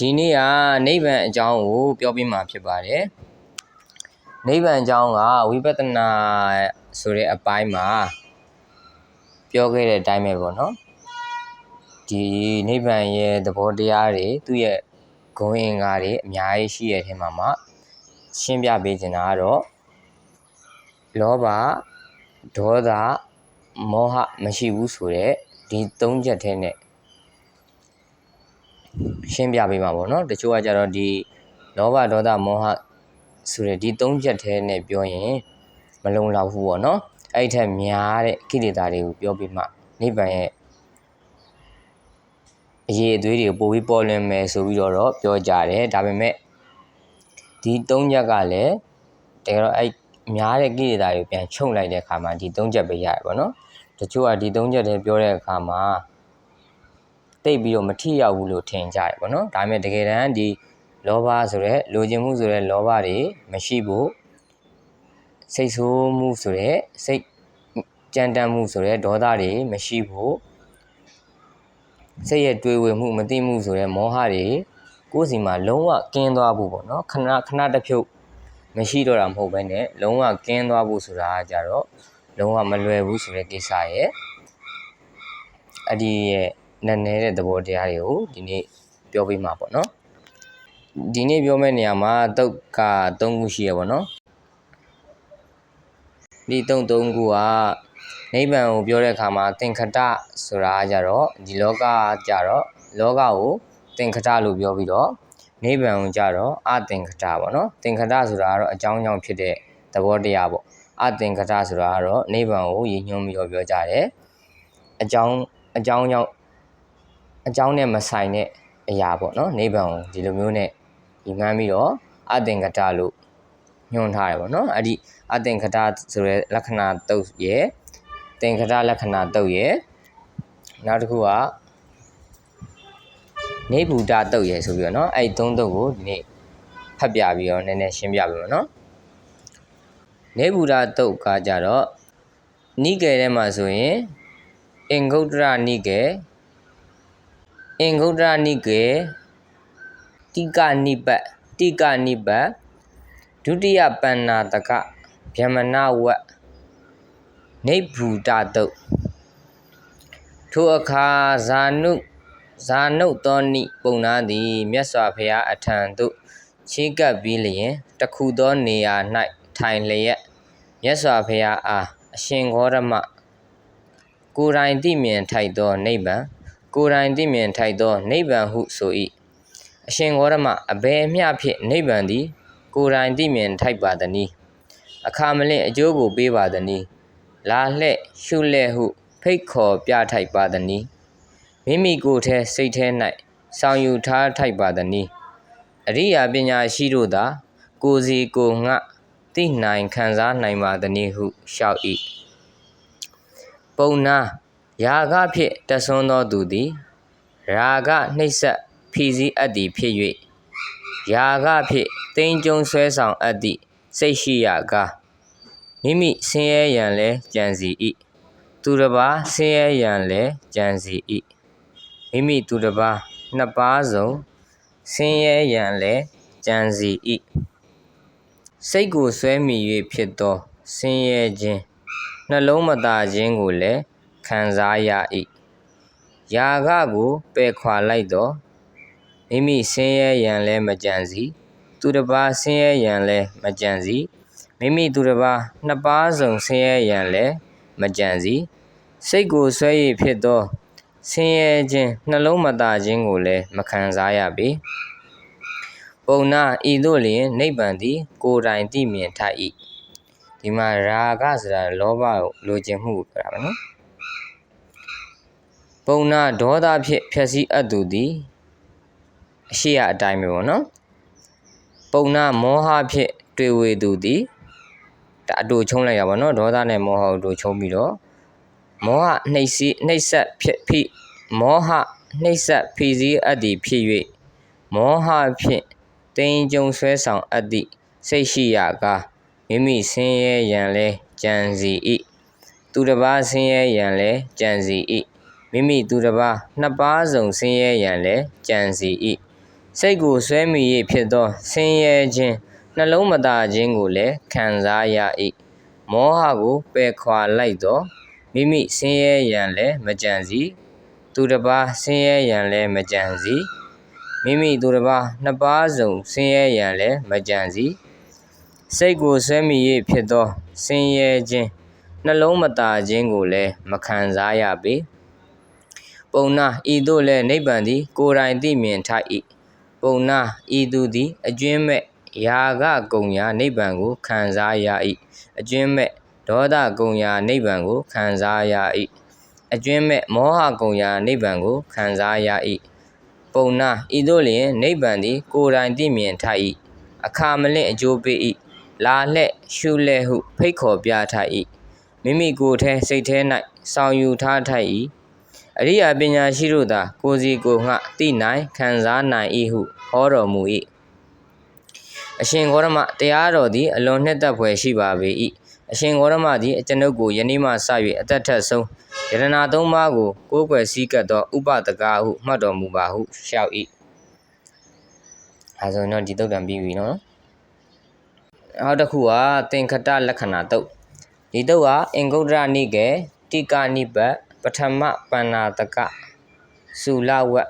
ဒီနေ့ကနိဗ္ဗာန်အကြောင်းကိုပြောပြမှာဖြစ်ပါတယ်နိဗ္ဗာန်အကြောင်းကဝိပဿနာဆိုတဲ့အပိုင်းမှာပြောခဲ့တဲ့အတိုင်းပဲပေါ့နော်ဒီနိဗ္ဗာန်ရဲ့သဘောတရားတွေသူ့ရဲ့ဂုဏ်အင်္ဂါတွေအများကြီးရှိရဲ့အထက်မှာမှရှင်းပြပေးချင်တာကတော့လောဘဒေါသမောဟမရှိဘူးဆိုတဲ့ဒီသုံးချက်ထဲနဲ့ ရှင်းပြပေးမှာပေါ့နော်တချို့ကကြတော့ဒီလောဘဒေါသမောဟဆိုတဲ့ဒီသုံးချက်ထဲနဲ့ပြောရင်မလုံလောက်ဘူးပေါ့နော်အဲ့ဒီထက်များတဲ့ကိလေသာတွေကိုပြောပြမှနိဗ္ဗာန်ရဲ့အရေးအသွေးတွေပိုပြီးပေါ်လွင်မယ်ဆိုပြီးတော့ပြောကြတယ်ဒါပေမဲ့ဒီသုံးချက်ကလည်းတကယ်တော့အဲ့များတဲ့ကိလေသာတွေပြန်ချုပ်လိုက်တဲ့အခါမှာဒီသုံးချက်ပဲရတယ်ပေါ့နော်တချို့ကဒီသုံးချက်တည်းပြောတဲ့အခါမှာ တိတ်ပြီးတော့မထိရောက်ဘူးလို့ထင်ကြတယ်ပေါ့နော်ဒါပေမဲ့တကယ်တမ်းဒီလောဘဆိုတဲ့လိုချင်မှုဆိုတဲ့လောဘတွေမရှိဖို့စိတ်ဆိုးမှုဆိုတဲ့စိတ်ကြမ်းတမ်းမှုဆိုတဲ့ဒေါသတွေမရှိဖို့စိတ်ရဲ့တွေးဝေမှုမသိမှုဆိုတဲ့မောဟတွေကိုယ်စီမှာလုံးဝကင်းသွားဖို့ပေါ့နော်ခဏခဏတစ်ဖြုတ်မရှိတော့တာမဟုတ်ဘဲနဲ့လုံးဝကင်းသွားဖို့ဆိုတာကကြတော့လုံးဝမလွယ်ဘူးဆိုတဲ့ကိစ္စရဲ့အဲ့ဒီရဲ့ နည်းနည်းတဲ့သဘောတရားတွေကိုဒီနေ့ပြောပြမှာပေါ့နော်ဒီနေ့ပြောမယ့်နေရာမှာတုတ်က၃ခုရှိရပါတော့ဒီတုံ၃ခုကနိဗ္ဗာန်ကိုပြောတဲ့အခါမှာသင်္ခတဆိုတာကြတော့ဒီလောကကြတော့လောကကိုသင်္ခတလို့ပြောပြီးတော့နိဗ္ဗာန်ကိုကြတော့အသင်္ခတပေါ့နော်သင်္ခတဆိုတာကတော့အကြောင်းကြောင့်ဖြစ်တဲ့သဘောတရားပေါ့အသင်္ခတဆိုတာကတော့နိဗ္ဗာန်ကိုရည်ညွှန်းပြီးတော့ပြောကြတယ်အကြောင်းအကြောင်းကြောင့် အကြောင်းနဲ့မဆိုင်တဲ့အရာပေါ့နော်နိဗ္ဗာန်ကိုဒီလိုမျိုးနဲ့ညီမှန်းပြီးတော့အသင်္ကတလို့ညွှန်ထားတယ်ပေါ့နော်အဲ့ဒီအသင်္ကတဆိုတဲ့လက္ခဏာတုတ်ရဲ့သင်္ကတလက္ခဏာတုတ်ရဲ့နောက်တစ်ခုကနေဗုဒ္ဓတုတ်ရဲ့ဆိုပြီးတော့နော်အဲ့ဒီသုံးတုတ်ကိုဒီနေ့ဖတ်ပြပြီးတော့နည်းနည်းရှင်းပြပေးမယ်နော်နေဗုဒ္ဓတုတ်ကကြတော့နိကေထဲမှာဆိုရင်အင်္ဂုတ္တရနိကေ အင်္ဂုတ္တရနိကေတိကနိပတ်တိကနိပတ်ဒုတိယပဏ္ဏတကဗျမနဝတ်နေဘူတတုတ်ထိုအခါဇာနုဇာနုသောနိပုံနာသည်မြတ်စွာဘုရားအထံသို့ချီးကပ်ပြီးလျင်တခုသောနေရာ၌ထိုင်လျက်မြတ်စွာဘုရားအားအရှင်ဂေါရမကိုယ်တိုင်သိမြင်ထိုက်သောနိဗ္ဗာန် ကိုယ်တိုင်သိမြင်ထိုက်သောနိဗ္ဗာန်ဟုဆို၏အရှင်ဂေါရမအဘယ်မျှဖြင့်နိဗ္ဗာန်သည် ကိုယ်တိုင်သိမြင်ထိုက်ပါသည်နီအခါမလင့်အကျိုးကိုပေးပါသည်နီလာလှဲ့ရှုလှဲ့ဟု ဖိတ်ခေါ်ပြထိုက်ပါသည်နီမိမိကိုယ်ထဲစိတ်ထဲ၌ဆောင်ယူထားထိုက်ပါသည်နီအရိယာပညာရှိတို့သာကိုယ်စီကိုငှသိနိုင်ခံစားနိုင်ပါသည်နီဟုလျှောက်၏ပုံနာ ယာကဖြင့်တဆွန်းသောသူသည်ရာဂနှိမ့်ဆက်ဖီစည်းအပ်သည်ဖြစ်၍ယာကဖြင့်တိမ်ကျုံဆွဲဆောင်အပ်သည့်စိတ်ရှိရကားမိမိဆင်းရဲရန်လဲကြံစီ၏သူတစ်ပါးဆင်းရဲရန်လဲကြံစီ၏မိမိသူတစ်ပါးနှစ်ပါးစုံဆင်းရဲရန်လဲကြံစီ၏စိတ်ကိုဆွဲမိ၍ဖြစ်သောဆင်းရဲခြင်းနှလုံးမသာခြင်းကိုလည်း ခံစားရ၏ယာကကိုပယ်ခွာလိုက်တော့မိမိဆင်းရဲရန်လဲမကြံစီသူတစ်ပါးဆင်းရဲရန်လဲမကြံစီမိမိသူတစ်ပါးနှစ်ပါးစုံဆင်းရဲရန်လဲမကြံစီစိတ်ကိုဆွဲရဖြစ်သောဆင်းရဲခြင်းနှလုံးမသာခြင်းကိုလည်းမခံစားရပေပုံနာဤသို့လျင်နိဗ္ဗာန်သည် ကိုယ်တိုင်သိမြင်ထ၏ဒီမှာရာဂဆိုတာလောဘကိုလိုချင်မှုကိုပြောတာပါနော် ပုံနာဒေါသဖြင့်ဖြည့်ဆည်းအပ်သူသည်အရှိရအတိုင်းပဲပေါ့နော်ပုံနာမောဟဖြင့်တွေ့ဝေသူသည်ဒါအတူချုံးလိုက်ရပါတော့ဒေါသနဲ့မောဟကိုအတူချုံးပြီးတော့မောဟနှိပ်စီးနှိပ်ဆက်ဖြစ်ဖိမောဟနှိပ်ဆက်ဖိစည်းအပ်သည်ဖြစ်၍မောဟဖြင့်တင်ကြုံဆွဲဆောင်အပ်သည့်စိတ်ရှိရကားမိမိဆင်းရဲရန်လဲကြံစီ၏သူတစ်ပါးဆင်းရဲရန်လဲကြံစီ၏ မိမိသူတစ်ပါးနှစ်ပါးစုံဆင်းရဲရန်လဲကြံစီ၏စိတ်ကိုဆွဲမိ၍ဖြစ်သောဆင်းရဲခြင်းနှလုံးမသာခြင်းကိုလည်းခံစားရ၏မောဟကိုပယ်ခွာလိုက်သောမိမိဆင်းရဲရန်လည်းမကြံစီသူတစ်ပါးဆင်းရဲရန်လည်းမကြံစီမိမိသူတစ်ပါးနှစ်ပါးစုံဆင်းရဲရန်လည်းမကြံစီစိတ်ကိုဆွဲမိ၍ဖြစ်သောဆင်းရဲခြင်းနှလုံးမသာခြင်းကိုလည်းမခံစားရပေ ပုံနာဤသို့လည်းနိဗ္ဗာန်သည် ကိုယ်တိုင်သိမြင်ထိုက်၏ပုံနာဤသူသည် အကျွင်းမဲ့ယာကကုံရာနိဗ္ဗာန်ကိုခံစားရ၏အကျွင်းမဲ့ဒေါသကုံရာနိဗ္ဗာန်ကိုခံစားရ၏အကျွင်းမဲ့မောဟကုံရာနိဗ္ဗာန်ကိုခံစားရ၏ပုံနာဤသို့လျင်နိဗ္ဗာန်သည် ကိုယ်တိုင်သိမြင်ထိုက်၏အခါမလင့်အကျိုးပေး၏လာလှဲ့ရှုလှဲ့ဟု ဖိတ်ခေါ်ပြထိုက်၏မိမိကိုယ်ထဲစိတ်ထဲ၌ဆောင်ယူထားထိုက်၏ အရိယာပညာရှိတို့သာကိုယ်စီကိုယ်ငှသိနိုင်ခံစားနိုင်၏ဟုဟောတော်မူ၏အရှင်ဂေါရမတရားတော်သည်အလွန်နှစ်သက်ဖွယ်ရှိပါပေ၏အရှင်ဂေါရမသည်အကျွန်ုပ်ကိုယနေ့မှစ၍အသက်ထက်ဆုံးယရနာသုံးပါးကိုကိုးကွယ်စည်းကပ်သောဥပဒကာဟုမှတ်တော်မူပါဟုလျှောက်၏အဲဆိုရင်တော့ဒီတုတ်တံပြီးပြီနော်နောက်တစ်ခုကသင်္ခတလက္ခဏာတုတ်ဒီတုတ်ကအင်္ဂုတ္တရနိကေတိကနိပတ်ပ ထမပဏ္ဏတကစုလဝတ်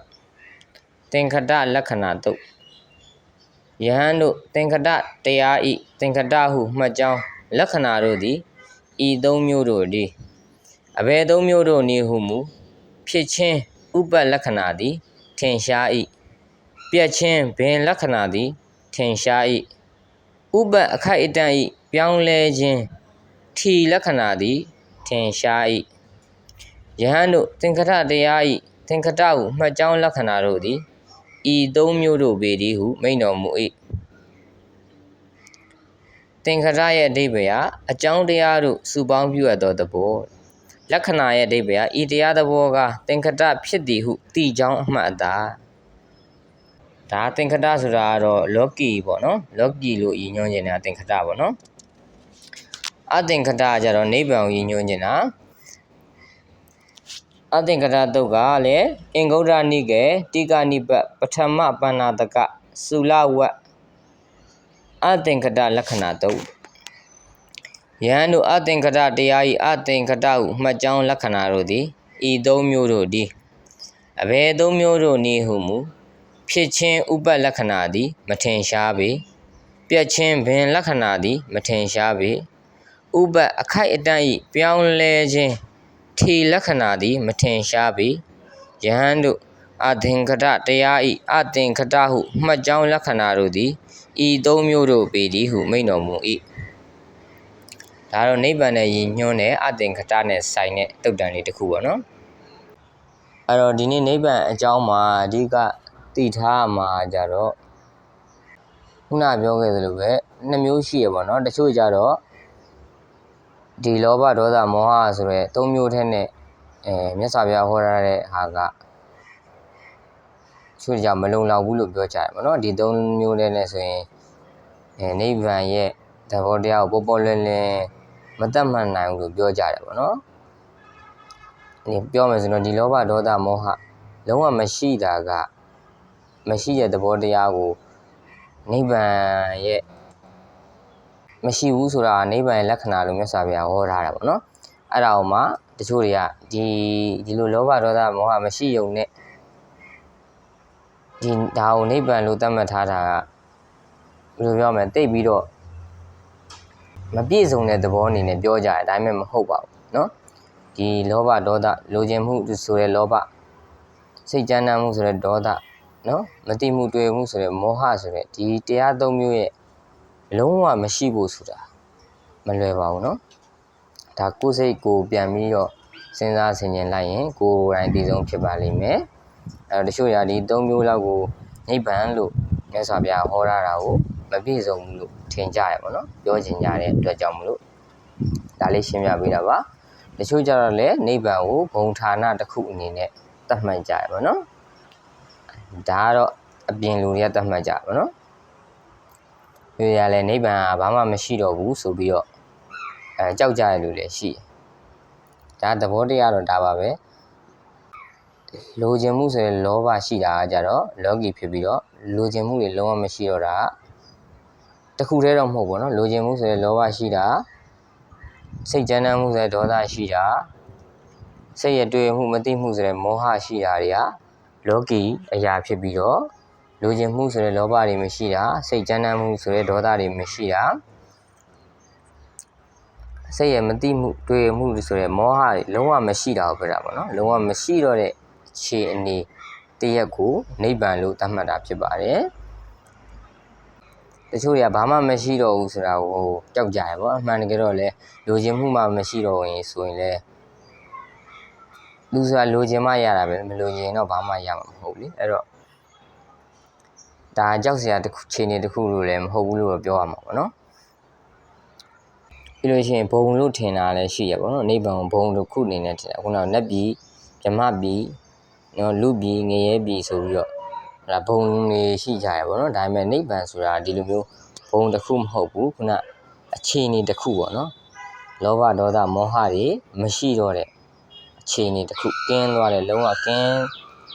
သင်္ခတလက္ခဏာတုတ်ယဟန်တို့သင်္ခတတရားဤသင်္ခတဟုမှတ်ကြောင်းလက္ခဏာတို့သည်ဤသုံးမျိုးတို့သည်အဘယ်သုံးမျိုးတို့နည်းဟုမူဖြစ်ချင်းဥပ္ပလက္ခဏာသည်ထင်ရှား၏ပြက်ချင်းဘင်လက္ခဏာသည်ထင်ရှား၏ဥပ္ပအခိုက်အတန့်၏ပြောင်းလဲခြင်းထီလက္ခဏာသည်ထင်ရှား၏ ယဟန်တို့သင်္ခတတရား၏သင်္ခတဟုမှတ်ကြောင်းလက္ခဏာတို့သည်ဤသုံးမျိုးတို့ပေသည်ဟုမိန့်တော်မူ၏သင်္ခတရဲ့အဓိပ္ပာယ်အကြောင်းတရားတို့စုပေါင်းပြုအပ်သောသဘောလက္ခဏာရဲ့အဓိပ္ပာယ်ဤတရားသဘောကသင်္ခတဖြစ်သည်ဟုသိကြောင်းအမှတ်အသာဒါသင်္ခတဆိုတာကတော့လောကီပေါ့နော်လောကီလို့ရည်ညွှန်းနေတာသင်္ခတပေါ့နော်အသင်္ခတကြတော့နိဗ္ဗာန်ကိုရည်ညွှန်းနေတာ အသင်္ကတတုတ်ကလည်းအင်္ဂုတ္တနိကေတိကနိပတ်ပထမပဏ္ဏတကသုလဝတ်အသင်္ကတလက္ခဏာတုတ်ယဟန်တို့အသင်္ကတတရားဤအသင်္ကတဟုမှတ်ကြောင်းလက္ခဏာတို့သည်ဤသုံးမျိုးတို့သည်အဘယ်သုံးမျိုးတို့နည်းဟုမူဖြစ်ချင်းဥပ္ပလက္ခဏာသည် မထင်ရှားပေပြက်ချင်းဘင်လက္ခဏာသည် မထင်ရှားပေဥပ္ပအခိုက်အတန့်ဤပြောင်းလဲခြင်း ထေလက္ခဏာသည် မထင်ရှားပေယဟန်တို့အသင်္ခတတရားဤအသင်္ခတဟုမှတ်ကြောင်းလက္ခဏာတို့သည်ဤသုံးမျိုးတို့ပေသည်ဟုမိန့်တော်မူ၏ဒါတော့နိဗ္ဗာန်နဲ့ယဉ်ညွှန်းတဲ့အသင်္ခတနဲ့ဆိုင်တဲ့တုတ်တန်လေးတစ်ခုပေါ့နော်အဲ့တော့ဒီနေ့နိဗ္ဗာန်အကြောင်းမှာအဓိကသိထားမှာကြတော့ခုနပြောခဲ့သလိုပဲနှစ်မျိုးရှိရပေါ့နော်တချို့ကြတော့ ဒီလောဘဒေါသမောဟဆိုရဲသုံးမျိုးထဲနဲ့အဲမြတ်စွာဘုရားဟောထားတဲ့ဟာကချို့ကြမလုံလောက်ဘူးလို့ပြောကြတယ်ပေါ့နော်ဒီသုံးမျိုးထဲနဲ့ဆိုရင်အဲနိဗ္ဗာန်ရဲ့သဘောတရားကိုပေါ်ပေါ်လွင်လွင်မတတ်မှတ်နိုင်ဘူးလို့ပြောကြတယ်ပေါ့နော်ဒီပြောမယ်ဆိုတော့ဒီလောဘဒေါသမောဟလုံးဝမရှိတာကမရှိတဲ့သဘောတရားကိုနိဗ္ဗာန်ရဲ့ မရှိဘူးဆိုတာနိဗ္ဗာန်လက္ခဏာလို့မြတ်စွာဘုရားဟောထားတာပေါ့နော်အဲ့ဒါအောင်မှတချို့တွေကဒီဒီလိုလောဘဒေါသမောဟမရှိုံနဲ့ဒီဒါကိုနိဗ္ဗာန်လို့သတ်မှတ်ထားတာကဘယ်လိုပြောမလဲတိတ်ပြီးတော့မပြည့်စုံတဲ့သဘောအနေနဲ့ပြောကြတယ်ဒါပေမဲ့မဟုတ်ပါဘူးเนาะဒီလောဘဒေါသလိုချင်မှုဆိုတဲ့လောဘစိတ်ကြမ်းတမ်းမှုဆိုတဲ့ဒေါသเนาะမတိမှုတွေ့မှုဆိုတဲ့မောဟဆိုတဲ့ဒီတရားသုံးမျိုးရဲ့ လုံးဝမရှိဖို့ဆိုတာမလွယ်ပါဘူးเนาะဒါကိုယ်စိတ်ကိုပြန်ပြီးတော့စဉ်းစားဆင်ခြင်လိုက်ရင်ကိုယ်တိုင်သိဆုံးဖြစ်ပါလိမ့်မယ်အဲတချို့ရာဒီ၃မျိုးလောက်ကိုနိဗ္ဗာန်လို့မြတ်စွာဘုရားဟောထားတာကိုမပြည့်စုံဘူးလို့ထင်ကြရပါတော့ပြောချင်ကြတဲ့အတွက်ကြောင့်မလို့ဒါလေးရှင်းပြပေးတာပါတချို့ကြတော့လည်းနိဗ္ဗာန်ကိုဘုံဌာနတစ်ခုအနေနဲ့သတ်မှတ်ကြရပါတော့ဒါကတော့အပြင်လူတွေကသတ်မှတ်ကြပါတော့ ဒီရလဲနိဗ္ဗာန်ကဘာမှမရှိတော့ဘူးဆိုပြီးတော့အဲကြောက်ကြရလူလည်းရှိတယ်ဒါသဘောတရားတော့ဒါပါပဲ လိုချင်မှုဆိုရင်လောဘရှိတာကကြတော့လောကီဖြစ်ပြီးတော့လိုချင်မှုတွေလုံးဝမရှိတော့တာတခုတည်းတော့မဟုတ်ဘူးเนาะလိုချင်မှုဆိုရင်လောဘရှိတာစိတ်ကြမ်းတမ်းမှုဆိုရင်ဒေါသရှိတာစိတ်ရတွေ့မှုမသိမှုဆိုရင်မောဟရှိတာတွေကလောကီအရာဖြစ်ပြီးတော့ လိုချင်မှုဆိုရင်လောဘတွေမရှိတာစိတ်ကြမ်းတမ်းမှုဆိုရင်ဒေါသတွေမရှိတာစိတ်ရမသိမှုတွေ့မှုဆိုရင်မောဟတွေလုံးဝမရှိတာကိုပြောတာပေါ့နော်လုံးဝမရှိတော့တဲ့အခြေအနေတရက်ကိုနိဗ္ဗာန်လို့သတ်မှတ်တာဖြစ်ပါတယ်တချို့တွေကဘာမှမရှိတော့ဘူးဆိုတာကိုကြောက်ကြရပေါ့အမှန်တကယ်တော့လေလိုချင်မှုမှမရှိတော့ရင်ဆိုရင်လေလူဆိုတာလိုချင်မှရတာပဲမလိုချင်တော့ဘာမှရမှာမဟုတ်ဘူးလေအဲ့တော့ ဒါကြောက်စရာတစ်ခုခြေနေတစ်ခုလို့လည်းမဟုတ်ဘူးလို့ပြောရမှာပေါ့နော်ပြီးလို့ရှိရင်ဘုံလို့ထင်တာလည်းရှိရပေါ့နော်နိဗ္ဗာန်ကိုဘုံလို့ခုအနေနဲ့ထင်တာခုနကနတ်ပြည်ဗြဟ္မပြည်နော်လူပြည်ငရဲပြည်ဆိုပြီးတော့အဲ့ဒါဘုံတွေရှိကြရပေါ့နော်ဒါပေမဲ့နိဗ္ဗာန်ဆိုတာဒီလိုမျိုးဘုံတစ်ခုမဟုတ်ဘူးခုနအခြေအနေတစ်ခုပေါ့နော်လောဘဒေါသမောဟတွေမရှိတော့တဲ့အခြေအနေတစ်ခုကင်းသွားတယ်လုံးဝကင်း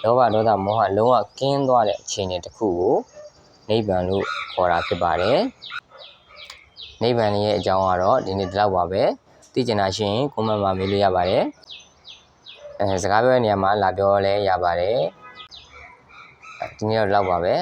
လောဘဒေါသမောဟလုံးဝကင်းသွားတဲ့အခြေအနေတစ်ခုကို နိဗ္ဗာန်လို့ခေါ်တာဖြစ်ပါတယ်နိဗ္ဗာန်ရဲ့အကြောင်းကတော့ဒီနေ့ဒီလောက်ပါပဲသိကျင်တာရှိရင်ကွန်မန့်မှာမေးလို့ရပါတယ်အဲစကားပြောတဲ့နေရာမှာလာပြောလဲရပါတယ်ဒီနေ့တော့ဒီလောက်ပါပဲ